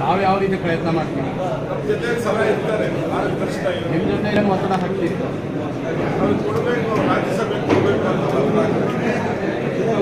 ನಾವು ಯಾವ ರೀತಿ ಪ್ರಯತ್ನ ಮಾಡ್ತೀವಿ? ನಮ್ಮ ಜೊತೆ ಒತ್ತಡ ಹಾಕ್ತೀರಿ ನಾವು ಕೊಡಬೇಕು ರಾಜ್ಯಸಭೆ ಕೊಡಬೇಕು ಅಂತ ಮಾತನಾಡ್ತಾರೆ.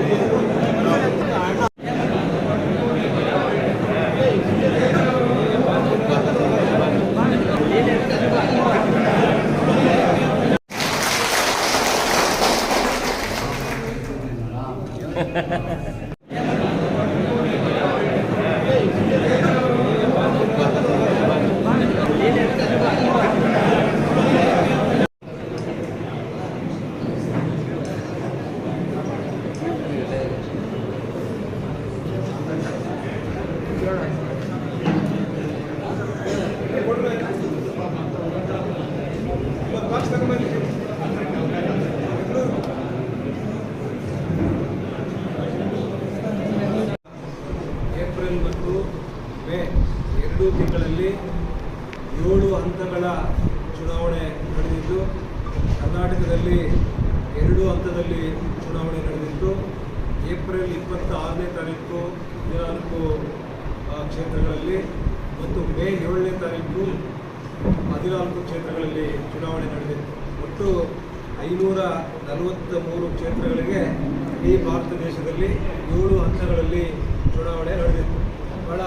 ಇವತ್ತು ಬಾಕ್ಸ್ ತಗೊಂಡ್ಬನ್ನಿ. ಏಪ್ರಿಲ್ ಮತ್ತು ಮೇ ಎರಡೂ ತಿಂಗಳಲ್ಲಿ ಏಳು ಹಂತಗಳ ಚುನಾವಣೆ ನಡೆದಿದ್ದು ಕರ್ನಾಟಕದಲ್ಲಿ ಎರಡು ಹಂತದಲ್ಲಿ ಚುನಾವಣೆ ನಡೆದಿತ್ತು ಏಪ್ರಿಲ್ ಇಪ್ಪತ್ತಾರನೇ ತಾರೀಕು ಹದಿನಾಲ್ಕು ಆ, ಕ್ಷೇತ್ರಗಳಲ್ಲಿ ಮತ್ತು ಮೇ ಏಳನೇ ತಾರೀಕು ಹದಿನಾಲ್ಕು ಕ್ಷೇತ್ರಗಳಲ್ಲಿ ಚುನಾವಣೆ ನಡೆದಿತ್ತು. ಒಟ್ಟು ಐನೂರ ನಲವತ್ತ ಮೂರು ಕ್ಷೇತ್ರಗಳಿಗೆ ಈ ಭಾರತ ದೇಶದಲ್ಲಿ ಏಳು ಹಂತಗಳಲ್ಲಿ ಚುನಾವಣೆ ನಡೆದಿತ್ತು. ಬಹಳ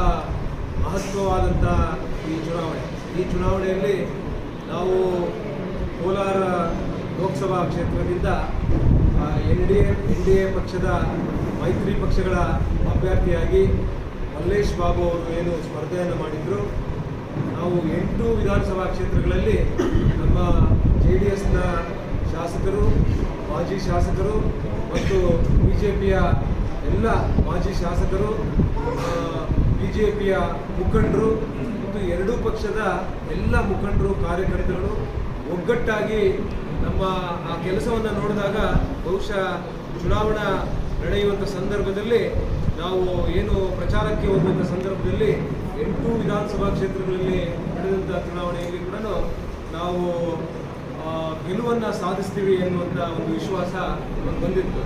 ಮಹತ್ವವಾದಂಥ ಈ ಚುನಾವಣೆ. ಈ ಚುನಾವಣೆಯಲ್ಲಿ ನಾವು ಕೋಲಾರ ಲೋಕಸಭಾ ಕ್ಷೇತ್ರದಿಂದ N D A, N D A ಪಕ್ಷದ ಮೈತ್ರಿ ಪಕ್ಷಗಳ ಅಭ್ಯರ್ಥಿಯಾಗಿ ಮಲ್ಲೇಶ್ ಬಾಬು ಅವರು ಏನು ಸ್ಪರ್ಧೆಯನ್ನು ಮಾಡಿದ್ರು. ನಾವು ಎಂಟು ವಿಧಾನಸಭಾ ಕ್ಷೇತ್ರಗಳಲ್ಲಿ ನಮ್ಮ ಜೆ ಡಿ ಎಸ್ನ ಶಾಸಕರು, ಮಾಜಿ ಶಾಸಕರು ಮತ್ತು ಬಿ ಜೆ ಪಿಯ ಎಲ್ಲ ಮಾಜಿ ಶಾಸಕರು ಬಿ ಜೆ ಪಿಯ ಮುಖಂಡರು ಮತ್ತು ಎರಡೂ ಪಕ್ಷದ ಎಲ್ಲ ಮುಖಂಡರು ಕಾರ್ಯಕರ್ತರು ಒಗ್ಗಟ್ಟಾಗಿ ನಮ್ಮ ಆ ಕೆಲಸವನ್ನು ನೋಡಿದಾಗ ಬಹುಶಃ ಚುನಾವಣಾ ನಡೆಯುವಂಥ ಸಂದರ್ಭದಲ್ಲಿ ನಾವು ಏನು ಪ್ರಚಾರಕ್ಕೆ ಹೋಗುವಂಥ ಸಂದರ್ಭದಲ್ಲಿ ಎಂಟು ವಿಧಾನಸಭಾ ಕ್ಷೇತ್ರಗಳಲ್ಲಿ ನಡೆದಂಥ ಚುನಾವಣೆಯಲ್ಲಿ ಕೂಡ ನಾವು ಗೆಲುವನ್ನು ಸಾಧಿಸ್ತೀವಿ ಎನ್ನುವಂಥ ಒಂದು ವಿಶ್ವಾಸ ನಮಗೆ ಬಂದಿತ್ತು.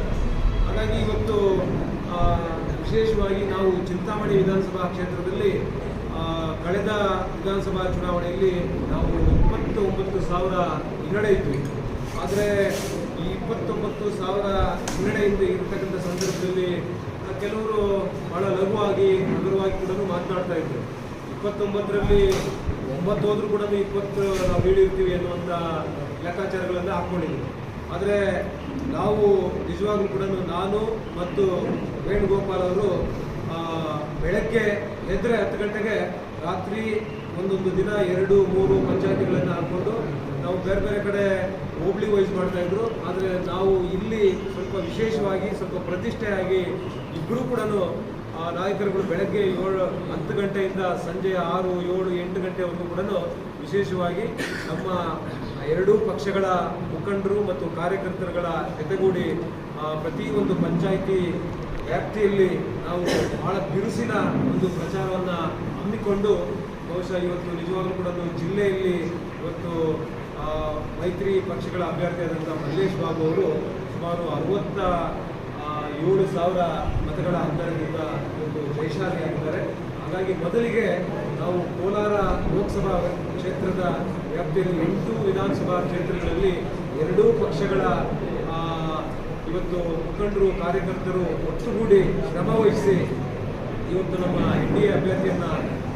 ಹಾಗಾಗಿ ಇವತ್ತು ವಿಶೇಷವಾಗಿ ನಾವು ಚಿಂತಾಮಣಿ ವಿಧಾನಸಭಾ ಕ್ಷೇತ್ರದಲ್ಲಿ ಕಳೆದ ವಿಧಾನಸಭಾ ಚುನಾವಣೆಯಲ್ಲಿ ನಾವು ಇಪ್ಪತ್ತು ಒಂಬತ್ತು ಸಾವಿರ ಹಿನ್ನಡೆ ಇದ್ವಿ. ಆದರೆ ಈ ಇಪ್ಪತ್ತೊಂಬತ್ತು ಸಾವಿರ ಹಿನ್ನಡೆಯಿಂದ ಇರತಕ್ಕಂಥ ಸಂದರ್ಭದಲ್ಲಿ ಕೆಲವರು ಬಹಳ ಲಘುವಾಗಿ, ಹಗುರವಾಗಿ ಕೂಡ ಮಾತನಾಡ್ತಾ ಇದ್ರು. ಇಪ್ಪತ್ತೊಂಬತ್ತರಲ್ಲಿ ಒಂಬತ್ತು ಹೋದ್ರೂ ಕೂಡ ಇಪ್ಪತ್ತು ನಾವು ಬೀಳಿರ್ತೀವಿ ಅನ್ನುವಂಥ ಲೆಕ್ಕಾಚಾರಗಳನ್ನು ಹಾಕ್ಕೊಂಡಿದ್ವಿ ಆದರೆ ನಾವು ನಿಜವಾಗ್ಲೂ ಕೂಡ ನಾನು ಮತ್ತು ವೇಣುಗೋಪಾಲ್ ಅವರು ಬೆಳಗ್ಗೆ ಎದ್ದರೆ ಹತ್ತು ಗಂಟೆಗೆ ರಾತ್ರಿ ಒಂದೊಂದು ದಿನ ಎರಡು, ಮೂರು ಪಂಚಾಯತಿಗಳನ್ನು ಹಾಕ್ಕೊಂಡು ನಾವು ಬೇರೆ ಬೇರೆ ಕಡೆ ಹೋಬ್ಳಿ ವೈಸ್ ಮಾಡ್ತಾ ಇದ್ರು. ಆದರೆ ನಾವು ಇಲ್ಲಿ ಸ್ವಲ್ಪ ವಿಶೇಷವಾಗಿ ಸ್ವಲ್ಪ ಪ್ರತಿಷ್ಠೆಯಾಗಿ ಇಬ್ಬರೂ ಕೂಡ ಆ ನಾಯಕರುಗಳು ಬೆಳಗ್ಗೆ ಏಳು, ಹತ್ತು ಗಂಟೆಯಿಂದ ಸಂಜೆ ಆರು, ಏಳು, ಎಂಟು ಗಂಟೆವರೆಗೂ ಕೂಡ ವಿಶೇಷವಾಗಿ ನಮ್ಮ ಎರಡೂ ಪಕ್ಷಗಳ ಮುಖಂಡರು ಮತ್ತು ಕಾರ್ಯಕರ್ತರುಗಳ ಜೊತೆಗೂಡಿ ಪ್ರತಿಯೊಂದು ಪಂಚಾಯಿತಿ ವ್ಯಾಪ್ತಿಯಲ್ಲಿ ನಾವು ಬಹಳ ಬಿರುಸಿನ ಒಂದು ಪ್ರಚಾರವನ್ನು ಹಮ್ಮಿಕೊಂಡು ಬಹುಶಃ ಇವತ್ತು ನಿಜವಾಗ್ಲೂ ಕೂಡ ಜಿಲ್ಲೆಯಲ್ಲಿ ಇವತ್ತು ಮೈತ್ರಿ ಪಕ್ಷಗಳ ಅಭ್ಯರ್ಥಿಯಾದಂಥ ಮಲ್ಲೇಶ್ ಬಾಬು ಅವರು ಸುಮಾರು ಅರವತ್ತ ಏಳು ಸಾವಿರ ಮತಗಳ ಅಂತರದಿಂದ ಒಂದು ಜಯಶಾಲಿಯಾಗಿದ್ದಾರೆ ಹಾಗಾಗಿ ಮೊದಲಿಗೆ ನಾವು ಕೋಲಾರ ಲೋಕಸಭಾ ಕ್ಷೇತ್ರದ ವ್ಯಾಪ್ತಿಯಲ್ಲಿ ಎಂಟು ವಿಧಾನಸಭಾ ಕ್ಷೇತ್ರಗಳಲ್ಲಿ ಎರಡೂ ಪಕ್ಷಗಳ ಇವತ್ತು ಮುಖಂಡರು, ಕಾರ್ಯಕರ್ತರು ಒಟ್ಟುಗೂಡಿ ಶ್ರಮ ವಹಿಸಿ ಇವತ್ತು ನಮ್ಮ ಎನ್ ಡಿ ಎ ಅಭ್ಯರ್ಥಿಯನ್ನ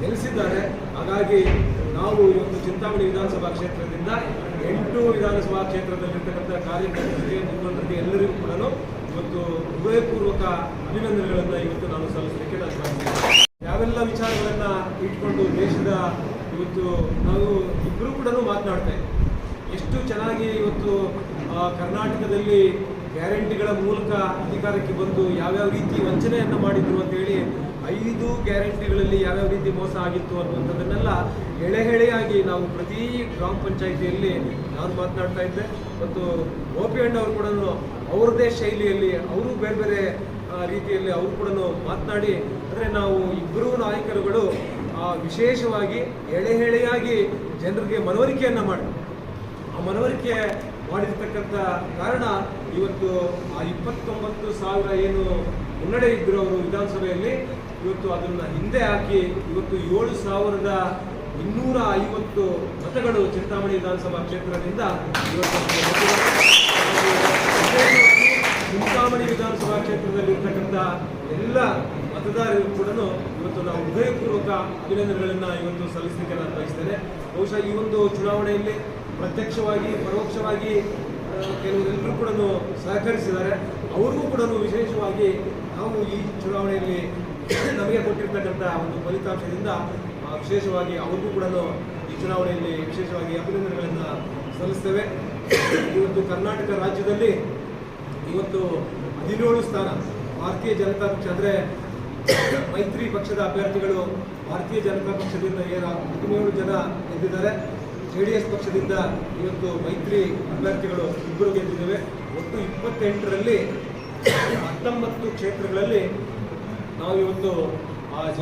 ಗೆಲ್ಲಿಸಿದ್ದಾರೆ ಹಾಗಾಗಿ ನಾವು ಇವತ್ತು ಚಿಂತಾಮಣಿ ವಿಧಾನಸಭಾ ಕ್ಷೇತ್ರದಿಂದ ಎಂಟು ವಿಧಾನಸಭಾ ಕ್ಷೇತ್ರದಲ್ಲಿರ್ತಕ್ಕಂಥ ಕಾರ್ಯಕರ್ತರಿಗೆ ಮುಖಂಡರಿಗೆ ಎಲ್ಲರಿಗೂ ಕೂಡ ಇವತ್ತು ಹೃದಯಪೂರ್ವಕ ಅಭಿನಂದನೆಗಳನ್ನು ಇವತ್ತು ನಾನು ಸಲ್ಲಿಸಲಿಕ್ಕೆ ನಾನು. ಯಾವೆಲ್ಲ ವಿಚಾರಗಳನ್ನ ಇಟ್ಕೊಂಡು ದೇಶದ ಇವತ್ತು ನಾವು ಇಬ್ಬರು ಕೂಡ ಮಾತನಾಡ್ತೇವೆ ಎಷ್ಟು ಚೆನ್ನಾಗಿ ಇವತ್ತು ಕರ್ನಾಟಕದಲ್ಲಿ ಗ್ಯಾರಂಟಿಗಳ ಮೂಲಕ ಅಧಿಕಾರಕ್ಕೆ ಬಂದು ಯಾವ್ಯಾವ ರೀತಿ ವಂಚನೆಯನ್ನು ಮಾಡಿದ್ರು ಅಂತೇಳಿ ಐದು ಗ್ಯಾರಂಟಿಗಳಲ್ಲಿ ಯಾವ್ಯಾವ ರೀತಿ ಮೋಸ ಆಗಿತ್ತು ಅನ್ನುವಂಥದ್ದನ್ನೆಲ್ಲ ಎಳೆ ಎಳೆಯಾಗಿ ನಾವು ಪ್ರತಿ ಗ್ರಾಮ ಪಂಚಾಯಿತಿಯಲ್ಲಿ ನಾನು ಮಾತನಾಡ್ತಾ ಇದ್ದೆ. ಮತ್ತು ಗೋಪಿ ಅವರು ಕೂಡ ಅವ್ರದ್ದೇ ಶೈಲಿಯಲ್ಲಿ, ಅವರು ಬೇರೆ ಬೇರೆ ರೀತಿಯಲ್ಲಿ ಅವರು ಕೂಡ ಮಾತನಾಡಿ, ಅಂದರೆ ನಾವು ಇಬ್ಬರೂ ನಾಯಕರುಗಳು ವಿಶೇಷವಾಗಿ ಎಳೆ ಎಳೆಯಾಗಿ ಜನರಿಗೆ ಮನವರಿಕೆಯನ್ನು ಮಾಡಿ ಆ ಮನವರಿಕೆ ಮಾಡಿರ್ತಕ್ಕಂಥ ಕಾರಣ ಇವತ್ತು ಆ ಇಪ್ಪತ್ತೊಂಬತ್ತು ಸಾವಿರ ಏನು ಮುನ್ನಡೆ ಇದ್ದರು ಅವರು ವಿಧಾನಸಭೆಯಲ್ಲಿ ಇವತ್ತು ಅದನ್ನು ಹಿಂದೆ ಹಾಕಿ ಇವತ್ತು ಏಳು ಸಾವಿರದ ಇನ್ನೂರ ಐವತ್ತು ಮತಗಳು ಚಿಂತಾಮಣಿ ವಿಧಾನಸಭಾ ಕ್ಷೇತ್ರದಿಂದ ಇವತ್ತು ಚಿಂತಾಮಣಿ ವಿಧಾನಸಭಾ ಕ್ಷೇತ್ರದಲ್ಲಿ ಇರ್ತಕ್ಕಂಥ ಎಲ್ಲ ಮತದಾರರಿಗೂ ಕೂಡ ಇವತ್ತು ನಾವು ಹೃದಯಪೂರ್ವಕ ಅಭಿನಂದನೆಗಳನ್ನು ಇವತ್ತು ಸಲ್ಲಿಸಲಿಕ್ಕೆ ನಾನು ಬಯಸ್ತೇನೆ. ಬಹುಶಃ ಈ ಒಂದು ಚುನಾವಣೆಯಲ್ಲಿ ಪ್ರತ್ಯಕ್ಷವಾಗಿ, ಪರೋಕ್ಷವಾಗಿ ಕೆಲವರೆಲ್ಲರೂ ಕೂಡ ಸಹಕರಿಸಿದ್ದಾರೆ. ಅವ್ರಿಗೂ ಕೂಡ ವಿಶೇಷವಾಗಿ ನಾವು ಈ ಚುನಾವಣೆಯಲ್ಲಿ ನಮಗೆ ಕೊಟ್ಟಿರ್ತಕ್ಕಂಥ ಒಂದು ಫಲಿತಾಂಶದಿಂದ ವಿಶೇಷವಾಗಿ ಅವರಿಗೂ ಕೂಡ ಈ ಚುನಾವಣೆಯಲ್ಲಿ ವಿಶೇಷವಾಗಿ ಅಭಿನಂದನೆಗಳನ್ನು ಸಲ್ಲಿಸ್ತೇವೆ. ಇವತ್ತು ಕರ್ನಾಟಕ ರಾಜ್ಯದಲ್ಲಿ ಇವತ್ತು ಹದಿನೇಳು ಸ್ಥಾನ, ಭಾರತೀಯ ಜನತಾ ಪಕ್ಷ ಅಂದರೆ ಮೈತ್ರಿ ಪಕ್ಷದ ಅಭ್ಯರ್ಥಿಗಳು ಭಾರತೀಯ ಜನತಾ ಪಕ್ಷದಿಂದ ಏನು ಹದಿನೇಳು ಜನ ಗೆದ್ದಿದ್ದಾರೆ. ಜೆ ಡಿ ಎಸ್ ಪಕ್ಷದಿಂದ ಇವತ್ತು ಮೈತ್ರಿ ಅಭ್ಯರ್ಥಿಗಳು ಇಬ್ಬರು ಗೆದ್ದಿದ್ದೇವೆ. ಒಟ್ಟು ಇಪ್ಪತ್ತೆಂಟರಲ್ಲಿ ಹತ್ತೊಂಬತ್ತು ಕ್ಷೇತ್ರಗಳಲ್ಲಿ ನಾವು ಇವತ್ತು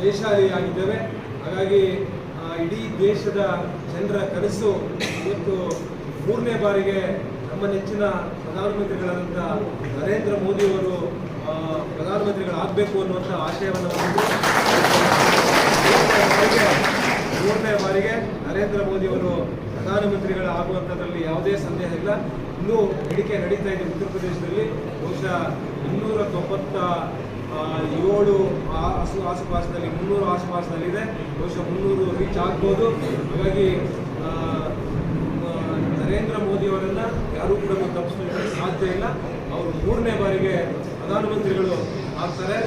ಜಯಶಾಲಿಯಾಗಿದ್ದೇವೆ. ಹಾಗಾಗಿ ಇಡೀ ದೇಶದ ಜನರ ಕನಸು ಇವತ್ತು ಮೂರನೇ ಬಾರಿಗೆ ನಮ್ಮ ನೆಚ್ಚಿನ ಪ್ರಧಾನಮಂತ್ರಿಗಳಾದಂಥ ನರೇಂದ್ರ ಮೋದಿಯವರು ಪ್ರಧಾನಮಂತ್ರಿಗಳಾಗಬೇಕು ಅನ್ನುವಂಥ ಆಶಯವನ್ನು ಮೂರನೇ ಬಾರಿಗೆ- ನರೇಂದ್ರ ಮೋದಿಯವರು ಪ್ರಧಾನಮಂತ್ರಿಗಳ ಆಗುವಂಥದ್ರಲ್ಲಿ ಯಾವುದೇ ಸಂದೇಹ ಇಲ್ಲ. ಇನ್ನೂ ಬೇಡಿಕೆ ನಡೀತಾ ಇದೆ ಉತ್ತರ ಪ್ರದೇಶದಲ್ಲಿ. ಬಹುಶಃ ಇನ್ನೂರ ತೊಂಬತ್ತ ಏಳು ಹಸು ಆಸು ಆಸುಪಾಸಿನಲ್ಲಿ ಮುನ್ನೂರು ಆಸುಪಾಸಿನಲ್ಲಿದೆ. ಬಹುಶಃ ಮುನ್ನೂರು ರೀಚ್ ಆಗ್ಬೋದು. ಹಾಗಾಗಿ ನರೇಂದ್ರ ಮೋದಿಯವರನ್ನು ಯಾರೂ ಕೂಡ ತಪ್ಪಿಸಲಿಕ್ಕೆ ಸಾಧ್ಯ ಇಲ್ಲ. ಅವರು ಮೂರನೇ ಬಾರಿಗೆ ಪ್ರಧಾನಮಂತ್ರಿಗಳು ಆಗ್ತಾರೆ.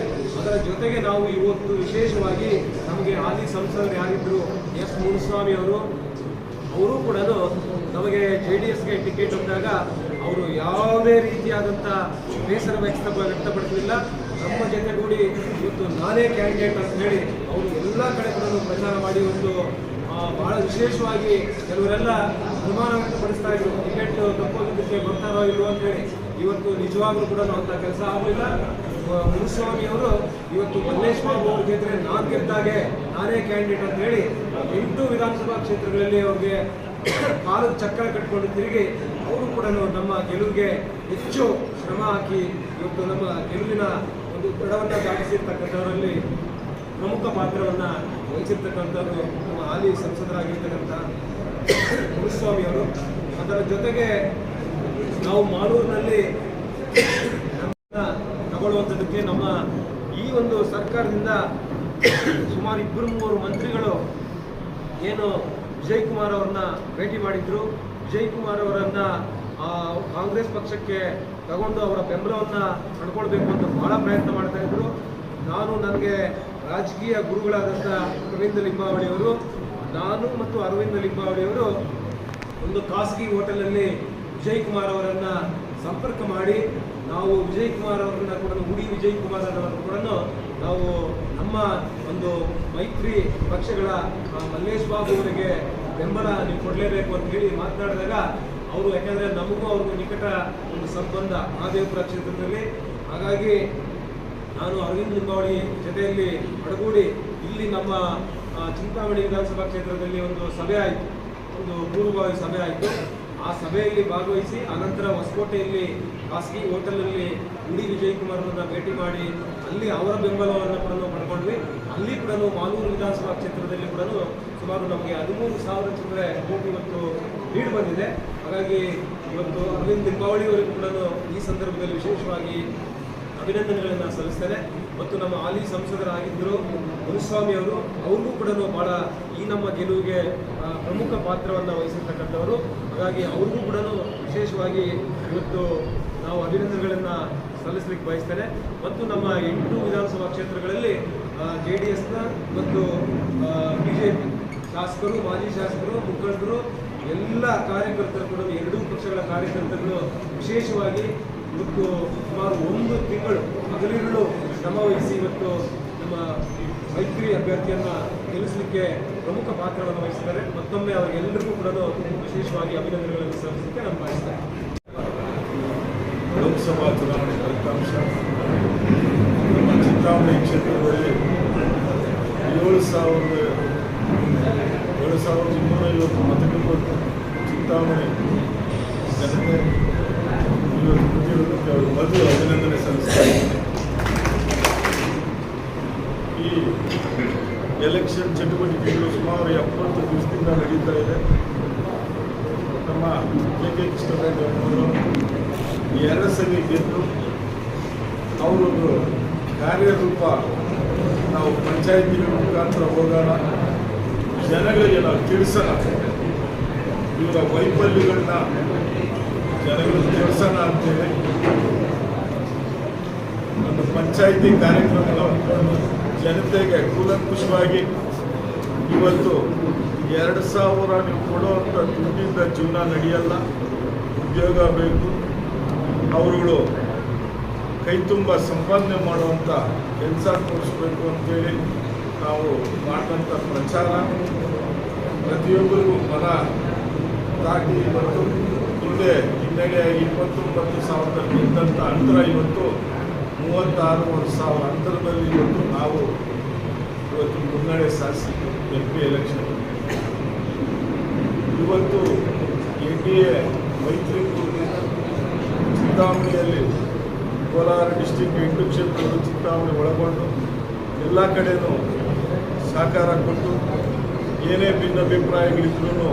ಅದರ ಜೊತೆಗೆ ನಾವು ಇವತ್ತು ವಿಶೇಷವಾಗಿ ನಮಗೆ ಹಾಲಿ ಸಂಸದರು ಯಾರಿದ್ದರು ಎಸ್. ಮುನಿಸ್ವಾಮಿ ಅವರು ಅವರು ಕೂಡ ನಮಗೆ ಜೆ ಡಿ ಎಸ್ಗೆ ಟಿಕೆಟ್ ಬಂದಾಗ ಅವರು ಯಾವುದೇ ರೀತಿಯಾದಂಥ ಬೇಸರ ವ್ಯಕ್ತ ವ್ಯಕ್ತಪಡಿಸಲಿಲ್ಲ ನಮ್ಮ ಜೊತೆಗೂಡಿ ಇವತ್ತು ನಾನೇ ಕ್ಯಾಂಡಿಡೇಟ್ ಅಂತ ಹೇಳಿ ಅವರು ಎಲ್ಲ ಕಡೆ ಕೂಡ ಪ್ರಚಾರ ಮಾಡಿ ಒಂದು ಬಹಳ ವಿಶೇಷವಾಗಿ ಕೆಲವರೆಲ್ಲ ಅನುಮಾನ ವ್ಯಕ್ತಪಡಿಸ್ತಾ ಇದ್ರು. ಟಿಕೆಟ್ ತಪ್ಪೋದಕ್ಕೆ ಬರ್ತಾರೋ ಇಲ್ವೋ ಅಂತ ಹೇಳಿ. ಇವತ್ತು ನಿಜವಾಗ್ಲೂ ಕೂಡ ಅಂತ ಕೆಲಸ ಆಗಲಿಲ್ಲ. ಮುನಿಸ್ವಾಮಿ ಅವರು ಇವತ್ತು ಮಲ್ಲೇಶ್ ಬಾಬು ಅವ್ರು ಗೆದ್ರೆ ನಾನು ಗೆದ್ದಾಗೆ ನಾನೇ ಕ್ಯಾಂಡಿಡೇಟ್ ಅಂತ ಹೇಳಿ ಎಂಟು ವಿಧಾನಸಭಾ ಕ್ಷೇತ್ರಗಳಲ್ಲಿ ಅವ್ರಿಗೆ ಕಾಲದ ಚಕ್ರ ಕಟ್ಕೊಂಡು ತಿರುಗಿ ಅವರು ಕೂಡ ನಮ್ಮ ಗೆಲುವಿಗೆ ಹೆಚ್ಚು ಶ್ರಮ ಹಾಕಿ ಇವತ್ತು ನಮ್ಮ ಗೆಲುವಿನ ಒಂದು ದೃಢವನ್ನು ದಾಟಿಸಿರ್ತಕ್ಕಂಥವರಲ್ಲಿ ಪ್ರಮುಖ ಪಾತ್ರವನ್ನು ವಹಿಸಿರ್ತಕ್ಕಂಥದ್ದು ನಮ್ಮ ಹಾಲಿ ಸಂಸದರಾಗಿರ್ತಕ್ಕಂಥ ಅವರು. ಅದರ ಜೊತೆಗೆ ನಾವು ಮಾಲೂರಿನಲ್ಲಿ ತಗೊಳ್ಳುವಂಥದ್ದಕ್ಕೆ ನಮ್ಮ ಈ ಒಂದು ಸರ್ಕಾರದಿಂದ ಸುಮಾರು ಇಬ್ಬರು ಮೂವರು ಮಂತ್ರಿಗಳು ಏನು ವಿಜಯ್ ಕುಮಾರ್ ಅವ್ರನ್ನ ಭೇಟಿ ಮಾಡಿದ್ರು. ವಿಜಯ್ ಕುಮಾರ್ ಅವರನ್ನ ಕಾಂಗ್ರೆಸ್ ಪಕ್ಷಕ್ಕೆ ತಗೊಂಡು ಅವರ ಬೆಂಬಲವನ್ನ ಪಡ್ಕೊಳ್ಬೇಕು ಅಂತ ಬಹಳ ಪ್ರಯತ್ನ ಮಾಡ್ತಾ ಇದ್ರು. ನಾನು ನನಗೆ ರಾಜಕೀಯ ಗುರುಗಳಾದಂಥ ಅರವಿಂದ ಲಿಂಬಾವಳಿ ಅವರು, ನಾನು ಮತ್ತು ಅರವಿಂದ ಲಿಂಬಾವಳಿ ಅವರು ಒಂದು ಖಾಸಗಿ ಹೋಟೆಲಲ್ಲಿ ವಿಜಯ್ ಕುಮಾರ್ ಅವರನ್ನು ಸಂಪರ್ಕ ಮಾಡಿ, ನಾವು ವಿಜಯ್ ಕುಮಾರ್ ಅವರನ್ನ ಕೂಡ, ಉಡಿ ವಿಜಯ್ ಕುಮಾರ್ ಅವರನ್ನು ಕೂಡ ನಾವು ನಮ್ಮ ಒಂದು ಮೈತ್ರಿ ಪಕ್ಷಗಳ ಮಲ್ಲೇಶ್ ಬಾಬು ಅವರಿಗೆ ಬೆಂಬಲ ನೀವು ಕೊಡಲೇಬೇಕು ಅಂತ ಹೇಳಿ ಮಾತನಾಡಿದಾಗ ಅವರು ಯಾಕಂದ್ರೆ ನಮಗೂ ಅವ್ರಿಗೂ ನಿಕಟ ಒಂದು ಸಂಬಂಧ ಮಹಾದೇವಪುರ ಕ್ಷೇತ್ರದಲ್ಲಿ. ಹಾಗಾಗಿ ನಾನು ಅರವಿಂದ್ ಲಿಂಬಾವಳಿ ಜೊತೆಯಲ್ಲಿ ಒಡಗೂಡಿ ಇಲ್ಲಿ ನಮ್ಮ ಚಿಂತಾಮಣಿ ವಿಧಾನಸಭಾ ಕ್ಷೇತ್ರದಲ್ಲಿ ಒಂದು ಸಭೆ ಆಯಿತು. ಒಂದು ಪೂರ್ವಭಾವಿ ಸಭೆ ಆಯಿತು. ಆ ಸಭೆಯಲ್ಲಿ ಭಾಗವಹಿಸಿ ಅನಂತರ ಹೊಸಕೋಟೆಯಲ್ಲಿ ಖಾಸಗಿ ಹೋಟೆಲಲ್ಲಿ ಉಡಿ ವಿಜಯ್ ಕುಮಾರ್ರನ್ನ ಭೇಟಿ ಮಾಡಿ ಅಲ್ಲಿ ಅವರ ಬೆಂಬಲವನ್ನು ಕೂಡ ನಾವು ಪಡ್ಕೊಂಡ್ವಿ. ಅಲ್ಲಿ ಕೂಡ ಮಾಲೂರು ವಿಧಾನಸಭಾ ಕ್ಷೇತ್ರದಲ್ಲಿ ಕೂಡ ಸುಮಾರು ನಮಗೆ ಹದಿಮೂರು ಸಾವಿರ ಚಿಲ್ಲರೆ ಕೋಟಿ ಮತ್ತು ಲೀಡ್ ಬಂದಿದೆ. ಹಾಗಾಗಿ ಇವತ್ತು ಅರವಿಂದ್ ಲಿಂಬಾವಳಿ ಅವರಿಗೂ ಕೂಡ ಈ ಸಂದರ್ಭದಲ್ಲಿ ವಿಶೇಷವಾಗಿ ಅಭಿನಂದನೆಗಳನ್ನು ಸಲ್ಲಿಸ್ತೇನೆ ಮತ್ತು ನಮ್ಮ ಹಾಲಿ ಸಂಸದರಾಗಿದ್ದರು ಮುನಿಸ್ವಾಮಿ ಅವರು, ಅವ್ರಿಗೂ ಕೂಡ ಭಾಳ ಈ ನಮ್ಮ ಗೆಲುವಿಗೆ ಪ್ರಮುಖ ಪಾತ್ರವನ್ನು ವಹಿಸಿರ್ತಕ್ಕಂಥವರು. ಹಾಗಾಗಿ ಅವ್ರಿಗೂ ಕೂಡ ವಿಶೇಷವಾಗಿ ಇವತ್ತು ನಾವು ಅಭಿನಂದನೆಗಳನ್ನು ಸಲ್ಲಿಸಲಿಕ್ಕೆ ಬಯಸ್ತೇನೆ. ಮತ್ತು ನಮ್ಮ ಎಂಟು ವಿಧಾನಸಭಾ ಕ್ಷೇತ್ರಗಳಲ್ಲಿ ಜೆ ಡಿ ಮತ್ತು ಬಿ ಜೆ ಪಿ ಶಾಸಕರು, ಮಾಜಿ ಶಾಸಕರು, ಮುಖಂಡರು ಎಲ್ಲ ಕಾರ್ಯಕರ್ತರು ಕೂಡ, ಎರಡೂ ಪಕ್ಷಗಳ ಕಾರ್ಯಕರ್ತರು ವಿಶೇಷವಾಗಿ ಇವತ್ತು ಸುಮಾರು ಒಂದು ತಿಂಗಳು ಹಗಲಿರುಳು ಶ್ರಮ ವಹಿಸಿ ಇವತ್ತು ನಮ್ಮ ಮೈತ್ರಿ ಅಭ್ಯರ್ಥಿಯನ್ನು ಗೆಲ್ಲಿಸಲಿಕ್ಕೆ ಪ್ರಮುಖ ಪಾತ್ರವನ್ನು ವಹಿಸಿದ್ದಾರೆ ಮತ್ತೊಮ್ಮೆ ಅವರಿಗೆಲ್ಲರಿಗೂ ಕೂಡ ವಿಶೇಷವಾಗಿ ಅಭಿನಂದನೆಗಳನ್ನು ಸಲ್ಲಿಸಲಿಕ್ಕೆ ನಾನು ಭಾವಿಸ್ತೇನೆ ಲೋಕಸಭಾ ಚುನಾವಣೆ ಫಲಿತಾಂಶ. ನಮ್ಮ ಚಿಂತಾಮಣಿ ಕ್ಷೇತ್ರದಲ್ಲಿ ಏಳು ಸಾವಿರದ ಏಳು ಸಾವಿರದ ಇನ್ನೂರೈವತ್ತು ಮತಗಳು ಚಿಂತಾಮಣಿ ಜನತೆ ಅವರು ಮೊದಲು ಅಭಿನಂದನೆ ಸಲ್ಲಿಸ್ತಾ ಈ ಎಲೆಕ್ಷನ್ ಚಟುವಟಿಕೆಗಳು ಸುಮಾರು ಎಪ್ಪತ್ತು ದಿವಸದಿಂದ ನಡೀತಾ ಇದೆ. ನಮ್ಮ ಕೆ ಕೆ ಕೃಷ್ಣರಾಜ್ ಈ ಎರಡು ಸಲ ಗೆದ್ದು ಅವರೊಂದು ಕಾರ್ಯರೂಪ ನಾವು ಪಂಚಾಯತಿಗಳ ಮುಖಾಂತರ ಹೋಗೋಣ. ಜನಗಳಿಗೆ ನಾವು ತಿಳಿಸೋಣ. ಇವರ ವೈಫಲ್ಯಗಳನ್ನ ಜನಗಳು ತಿಳಿಸೋಣ ಅಂತೇಳಿ ಒಂದು ಪಂಚಾಯಿತಿ ಕಾರ್ಯಕ್ರಮದ ಜನತೆಗೆ ಕೂಲಂಕುಷವಾಗಿ ಇವತ್ತು ಎರಡು ಸಾವಿರ ನೀವು ಕೊಡುವಂಥ ದುಡ್ಡಿಂದ ಜೀವನ ನಡೆಯಲ್ಲ, ಉದ್ಯೋಗ ಬೇಕು. ಅವರುಗಳು ಕೈ ತುಂಬ ಸಂಪಾದನೆ ಮಾಡುವಂಥ ಕೆಲಸ ತೋರಿಸ್ಬೇಕು ಅಂತೇಳಿ ನಾವು ಮಾಡಿದಂಥ ಪ್ರಚಾರ. ಪ್ರತಿಯೊಬ್ಬರಿಗೂ ಮನ ತಾಕಿ ಇವತ್ತು ಹಿಂದೆ ಹಿನ್ನಡೆ ಇಪ್ಪತ್ತೊಂಬತ್ತು ಸಾವಿರದ ನಿಂತಹ ಅಂತರ ಇವತ್ತು ಮೂವತ್ತಾರು ಸಾವಿರ ಅಂತರದಲ್ಲಿ ಇವತ್ತು ನಾವು ಇವತ್ತು ಮುನ್ನಡೆ ಸಾಧಿಸಿದ್ದು ಎಂ ಪಿ ಎಲೆಕ್ಷನ್ ಇವತ್ತು ಎನ್ ಡಿ ಎ ಮೈತ್ರಿಕೂಟದಿಂದ ಚಿಂತಾಮಣಿಯಲ್ಲಿ ಕೋಲಾರ ಡಿಸ್ಟಿಕ್ ಎಂಟು ಕ್ಷೇತ್ರಗಳು ಚಿಂತಾಮಣಿ ಒಳಗೊಂಡು ಎಲ್ಲ ಕಡೆಯೂ ಸಹಕಾರ ಕೊಟ್ಟು ಏನೇ ಭಿನ್ನಾಭಿಪ್ರಾಯಗಳಿದ್ರೂ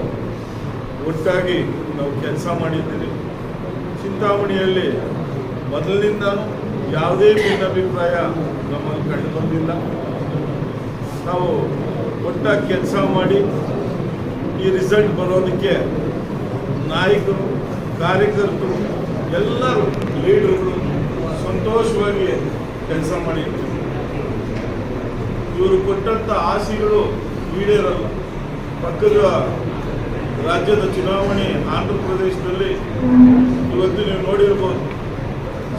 ಒಟ್ಟಾಗಿ ನಾವು ಕೆಲಸ ಮಾಡಿದ್ದೀವಿ. ಚಿಂತಾಮಣಿಯಲ್ಲಿ ಮೊದಲಿನಿಂದ ಯಾವುದೇ ಭಿನ್ನಾಭಿಪ್ರಾಯ ನಮ್ಮಲ್ಲಿ ಕಂಡು ಬಂದಿಲ್ಲ ನಾವು ಒಟ್ಟಾಗಿ ಕೆಲಸ ಮಾಡಿ ಈ ರಿಸಲ್ಟ್ ಬರೋದಕ್ಕೆ ನಾಯಕರು, ಕಾರ್ಯಕರ್ತರು, ಎಲ್ಲರೂ ಲೀಡರ್ಗಳು ಸಂತೋಷವಾಗಿ ಕೆಲಸ ಮಾಡಿದ್ರು. ಇವರು ಕೊಟ್ಟಂಥ ಆಸೆಗಳು ಈಡೇರಲ್ಲ. ಪಕ್ಕದ ರಾಜ್ಯದ ಚುನಾವಣೆ ಆಂಧ್ರ ಪ್ರದೇಶದಲ್ಲಿ ಇವತ್ತು ನೀವು ನೋಡಿರ್ಬೋದು.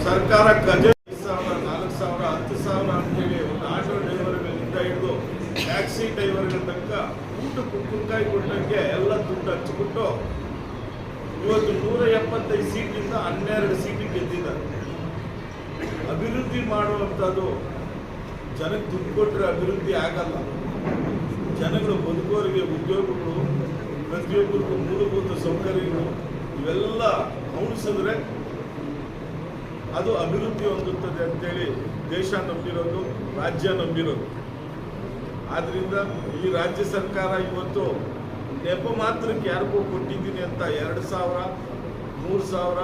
ಸರ್ಕಾರ ಖಜಾನೆ ಸಾವಿರ, ನಾಲ್ಕು ಸಾವಿರ, ಹತ್ತು ಸಾವಿರ ಅಂತೇಳಿ ಒಂದು ಆಟೋ ಡ್ರೈವರ್ಗಳಿಂದ ಹಿಡಿದು ಟ್ಯಾಕ್ಸಿ ಡ್ರೈವರ್ಗಳ ತನಕ ಊಟ ಕುಕ್ಕುಂಕಾಯಿ ಕೊಟ್ಟಂಗೆ ಎಲ್ಲ ದುಡ್ಡು ಹಚ್ಚಿಬಿಟ್ಟು ಇವತ್ತು ನೂರ ಎಪ್ಪತ್ತೈದು ಸೀಟಿಂದ ಹನ್ನೆರಡು ಸೀಟಿಗೆ ಗೆದ್ದಿದ್ದಾರೆ. ಅಭಿವೃದ್ಧಿ ಮಾಡುವಂಥದ್ದು ಜನಕ್ಕೆ ದುಡ್ಡು ಕೊಟ್ಟರೆ ಅಭಿವೃದ್ಧಿ ಆಗಲ್ಲ. ಜನಗಳು ಬದುಕೋರಿಗೆ ಉದ್ಯೋಗಗಳು ಪ್ರತಿಯೊಬ್ಬರಿಗೂ ಮೂಲಭೂತ ಸೌಕರ್ಯಗಳು ಇವೆಲ್ಲ ಅವಣಿಸಿದ್ರೆ ಅದು ಅಭಿವೃದ್ಧಿ ಹೊಂದುತ್ತದೆ ಅಂತೇಳಿ ದೇಶ ನಂಬಿರೋದು, ರಾಜ್ಯ ನಂಬಿರೋದು. ಆದ್ದರಿಂದ ಈ ರಾಜ್ಯ ಸರ್ಕಾರ ಇವತ್ತು ನೆಪ ಮಾತ್ರಕ್ಕೆ ಯಾರಿಗೂ ಕೊಟ್ಟಿದ್ದೀನಿ ಅಂತ ಎರಡು ಸಾವಿರ, ಮೂರು ಸಾವಿರ,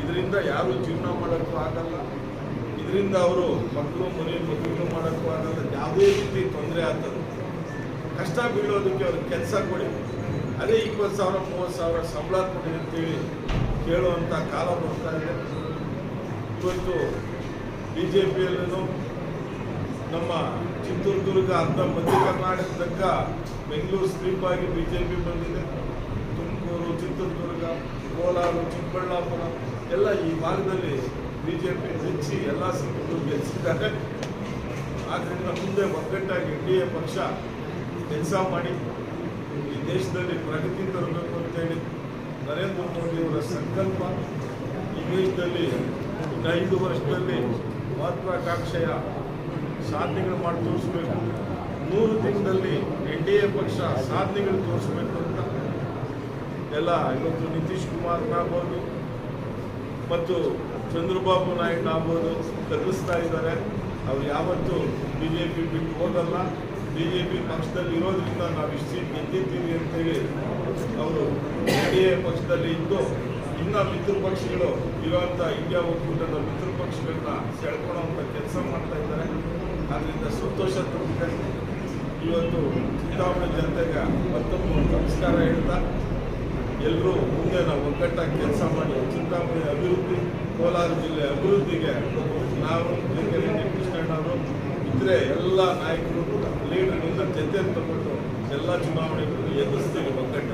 ಇದರಿಂದ ಯಾರು ಜೀವನ ಮಾಡೋಕ್ಕೂ ಆಗಲ್ಲ. ಇದರಿಂದ ಅವರು ಮಕ್ಕಳು, ಮನೆ ಮಕ್ಕಳು ಮಾಡೋಕ್ಕೂ ಆಗಲ್ಲ. ಯಾವುದೇ ರೀತಿ ತೊಂದರೆ ಆಗ್ತದೆ. ಕಷ್ಟ ಬೀಳೋದಕ್ಕೆ ಅವ್ರಿಗೆ ಕೆಲಸ ಕೊಡಿ. ಅದೇ ಇಪ್ಪತ್ತು ಸಾವಿರ, ಮೂವತ್ತು ಸಾವಿರ ಸಂಬಳ ಕೊಡಿ ಅಂತೇಳಿ ಕೇಳುವಂಥ ಕಾಲ ಬರ್ತಾ ಇದೆ. ಇವತ್ತು ಬಿ ಜೆ ಪಿಯಲ್ಲೂ ನಮ್ಮ ಚಿತ್ರದುರ್ಗ ಅರ್ಧ ಮಧ್ಯ ಕರ್ನಾಟಕ ತನಕ ಬೆಂಗಳೂರು ಸ್ಲೀಪ್ ಆಗಿ ಬಿ ಜೆ ಪಿ ಬಂದಿದೆ. ತುಮಕೂರು, ಚಿತ್ರದುರ್ಗ, ಕೋಲಾರ, ಚಿಕ್ಕಬಳ್ಳಾಪುರ ಎಲ್ಲ ಈ ಭಾಗದಲ್ಲಿ ಬಿ ಜೆ ಪಿ ಹೆಚ್ಚಿ ಎಲ್ಲ ಸಿಕ್ಕಿದ್ರು ಗೆಲ್ಲಿಸಿದ್ದಾರೆ ಆದ್ದರಿಂದ ಮುಂದೆ ಒಗ್ಗಟ್ಟಾಗಿ ಎನ್ ಡಿ ಎ ಪಕ್ಷ ಕೆಲಸ ಮಾಡಿ ದೇಶದಲ್ಲಿ ಪ್ರಗತಿ ತರಬೇಕು ಅಂತೇಳಿ ನರೇಂದ್ರ ಮೋದಿಯವರ ಸಂಕಲ್ಪ ಈ ದೇಶದಲ್ಲಿ ಐದು ವರ್ಷದಲ್ಲಿ ಮಹತ್ವಾಕಾಂಕ್ಷೆಯ ಸಾಧನೆಗಳು ಮಾಡಿ ತೋರಿಸ್ಬೇಕು. ಮೂರು ದಿನದಲ್ಲಿ ಎನ್ ಡಿ ಎ ಪಕ್ಷ ಸಾಧನೆಗಳು ತೋರಿಸ್ಬೇಕು ಅಂತ. ಎಲ್ಲ ಇವತ್ತು ನಿತೀಶ್ ಕುಮಾರ್ನಾಗ್ಬೋದು ಮತ್ತು ಚಂದ್ರಬಾಬು ನಾಯ್ಡು ಆಗ್ಬೋದು ಕಲಿಸ್ತಾ ಇದ್ದಾರೆ. ಅವ್ರು ಯಾವತ್ತೂ ಬಿ ಜೆ ಪಿ ಬಿಟ್ಟು ಹೋಗಲ್ಲ. ಬಿ ಜೆ ಪಿ ಪಕ್ಷದಲ್ಲಿ ಇರೋದ್ರಿಂದ ನಾವು ಇಷ್ಟು ಸೀಟ್ ಗೆದ್ದಿದ್ದೀವಿ ಅಂತೇಳಿ ಅವರು ಎನ್ ಡಿ ಎ ಪಕ್ಷದಲ್ಲಿ ಇದ್ದು ಇನ್ನು ಮಿತ್ರ ಪಕ್ಷಗಳು ಇರುವಂಥ ಇಂಡಿಯಾ ಒಕ್ಕೂಟದ ಮಿತ್ರ ಪಕ್ಷಗಳನ್ನ ಸೆಳ್ಕೊಳ್ಳೋವಂಥ ಕೆಲಸ ಮಾಡ್ತಾ ಇದ್ದಾರೆ. ಅದರಿಂದ ಸಂತೋಷ ತಂದಿದೆ ಇವತ್ತು ಚುನಾವಣೆ ಜನತೆಗೆ ಮತ್ತೊಮ್ಮೆ ನಮಸ್ಕಾರ ಹೇಳ್ತಾ ಎಲ್ಲರೂ ಮುಂದೆ ನಾವು ಒಗ್ಗಟ್ಟಾಗಿ ಕೆಲಸ ಮಾಡಿ ಚಿಂತಾಮಣಿ ಅಭಿವೃದ್ಧಿ, ಕೋಲಾರ ಜಿಲ್ಲೆ ಅಭಿವೃದ್ಧಿಗೆ ನಾವು ರೆಡ್ಡಿ ಕೃಷ್ಣಣ್ಣವರು ಇದ್ರೆ ಎಲ್ಲ ನಾಯಕರು ಲೀಡರ್ಗಳಿಂದ ಜೊತೆ ತಗೊಂಡು ಎಲ್ಲ ಚುನಾವಣೆಗಳನ್ನು ಎದುರಿಸ್ತೀವಿ ಒಗ್ಗಟ್ಟಾಗಿ